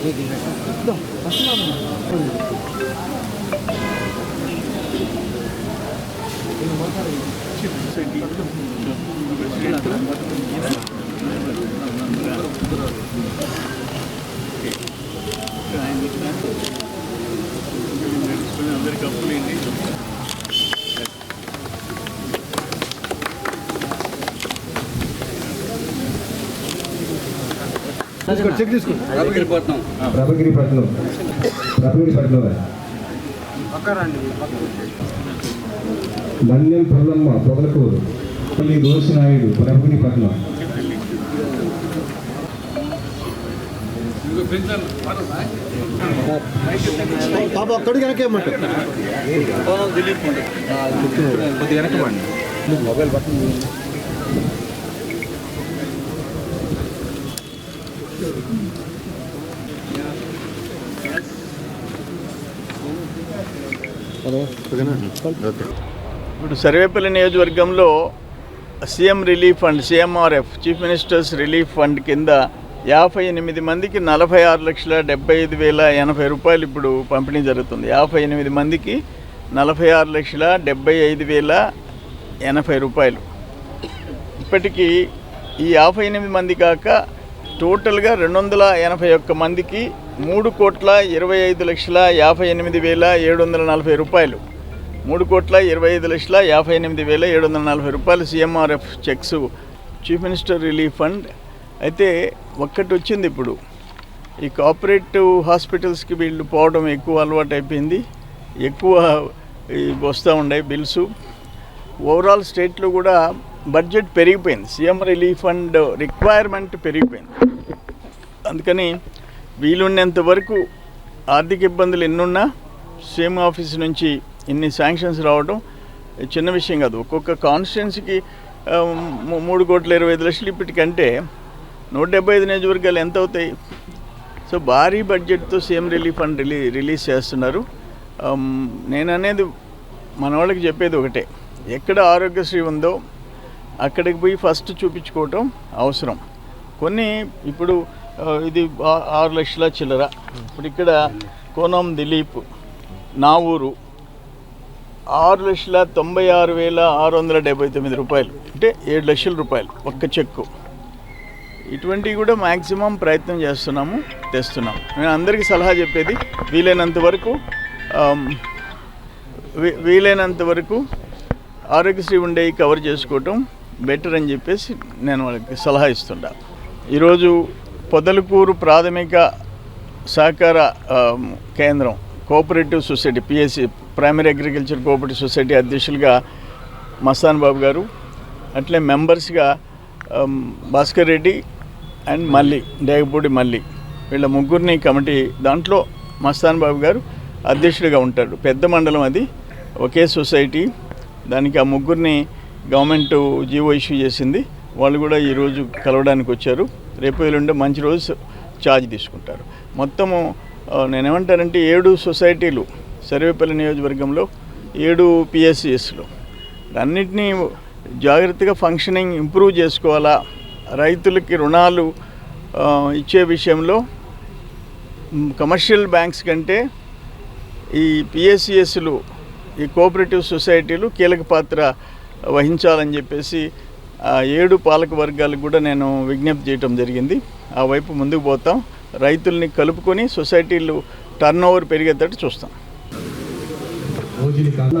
అందరికి చెక్ తీసుకోండి ప్రభగిరిపట్నం ప్రభగిరిపట్నం మన్యం పొల్లమ్మ పొగలకూరు. పల్లి దోసినాయుడు ప్రభగిరిపట్నం పాప అక్కడికి వెనకేమంటారు దిలీప్ ఉండే కొద్దిగా వెనకమండి మొబైల్ బట్టన్ ఇప్పుడు సర్వేపల్లి నియోజకవర్గంలో CM relief fund CMRF chief minister's relief fund కింద యాభై ఎనిమిది మందికి నలభై ఆరు లక్షల డెబ్బై ఐదు వేల ఎనభై రూపాయలు ఇప్పుడు పంపిణీ జరుగుతుంది. యాభై ఎనిమిది మందికి నలభై ఆరు లక్షల డెబ్బై ఐదు వేల ఎనభై రూపాయలు. ఇప్పటికీ ఈ యాభై ఎనిమిది మంది కాక టోటల్గా రెండు వందల ఎనభై ఒక్క మందికి మూడు కోట్ల ఇరవై ఐదు లక్షల యాభై ఎనిమిది వేల ఏడు వందల నలభై రూపాయలు. మూడు కోట్ల ఇరవై ఐదు లక్షల యాభై ఎనిమిది వేల ఏడు వందల నలభై రూపాయలు CMRF cheques chief minister relief fund అయితే ఒక్కటి వచ్చింది ఇప్పుడు. ఈ కోఆపరేటివ్ హాస్పిటల్స్కి వీళ్ళు పోవడం ఎక్కువ అలవాటు అయిపోయింది. ఎక్కువ వస్తూ ఉన్నాయి బిల్స్ ఓవరాల్ స్టేట్లో కూడా బడ్జెట్ పెరిగిపోయింది. సీఎం రిలీఫ్ ఫండ్ రిక్వైర్మెంట్ పెరిగిపోయింది. అందుకని వీలున్నంత వరకు ఆర్థిక ఇబ్బందులు ఎన్నున్నా సీఎం ఆఫీస్ నుంచి ఇన్ని శాంక్షన్స్ రావడం చిన్న విషయం కాదు. ఒక్కొక్క కాన్స్టిట్యున్సీకి మూడు కోట్ల ఇరవై ఐదు లక్షలు ఇప్పటికంటే నూట డెబ్బై ఐదు నియోజకవర్గాలు ఎంత అవుతాయి? సో భారీ బడ్జెట్తో సీఎం రిలీఫ్ ఫండ్ రిలీ రిలీజ్ చేస్తున్నారు. నేను అనేది మన వాళ్ళకి చెప్పేది ఒకటే. ఎక్కడ ఆరోగ్యశ్రీ ఉందో అక్కడికి పోయి ఫస్ట్ చూపించుకోవటం అవసరం. కొన్ని ఇప్పుడు ఇది ఆరు లక్షల చిల్లర. ఇప్పుడు ఇక్కడ కోనం దిలీప్ నా ఊరు ఆరు లక్షల తొంభై ఆరు వేల ఆరు వందల డెబ్బై తొమ్మిది రూపాయలు. అంటే ఏడు లక్షల రూపాయలు ఒక్క చెక్కు. ఇటువంటివి కూడా మ్యాక్సిమం ప్రయత్నం చేస్తున్నాము తెస్తున్నాము నేను అందరికీ సలహా చెప్పేది వీలైనంత వరకు వీలైనంత వరకు ఆరోగ్యశ్రీ ఉండేవి కవర్ చేసుకోవటం బెటర్ అని చెప్పేసి నేను వాళ్ళకి సలహా ఇస్తుంటా ఈరోజు పొదలకూరు ప్రాథమిక సహకార కేంద్రం cooperative society PSC primary agriculture cooperative society అధ్యక్షులుగా మస్తాన్ బాబు గారు అట్లే మెంబర్స్గా భాస్కర్ రెడ్డి అండ్ మల్లి డేగపూడి మల్లి వీళ్ళ ముగ్గురిని కమిటీ దాంట్లో మస్తాన్ బాబు గారు అధ్యక్షుడిగా ఉంటాడు పెద్ద మండలం అది ఒకే సొసైటీ. దానికి ఆ ముగ్గురిని గవర్నమెంట్ జీవో ఇష్యూ చేసింది. వాళ్ళు కూడా ఈరోజు కలవడానికి వచ్చారు. రేపు ఎల్లుండి మంచి రోజు ఛార్జ్ తీసుకుంటారు. మొత్తము నేను నేనేమంటానంటే ఏడు సొసైటీలు సర్వేపల్లి నియోజకవర్గంలో ఏడు పిఎస్సిఎస్లు. అన్నిటినీ జాగ్రత్తగా ఫంక్షనింగ్ ఇంప్రూవ్ చేసుకోవాలా? రైతులకి రుణాలు ఇచ్చే విషయంలో కమర్షియల్ బ్యాంక్స్ కంటే ఈ పిఎస్సిఎస్లు ఈ కోఆపరేటివ్ సొసైటీలు కీలక పాత్ర వహించాలని చెప్పేసి ఏడు పాలక వర్గాలకు కూడా నేను విజ్ఞప్తి చేయటం జరిగింది. ఆ వైపు ముందుకు పోతాం. రైతుల్ని కలుపుకొని సొసైటీలు టర్న్ ఓవర్ పెరిగేటట్టు చూస్తాం. రోజుని కన్నా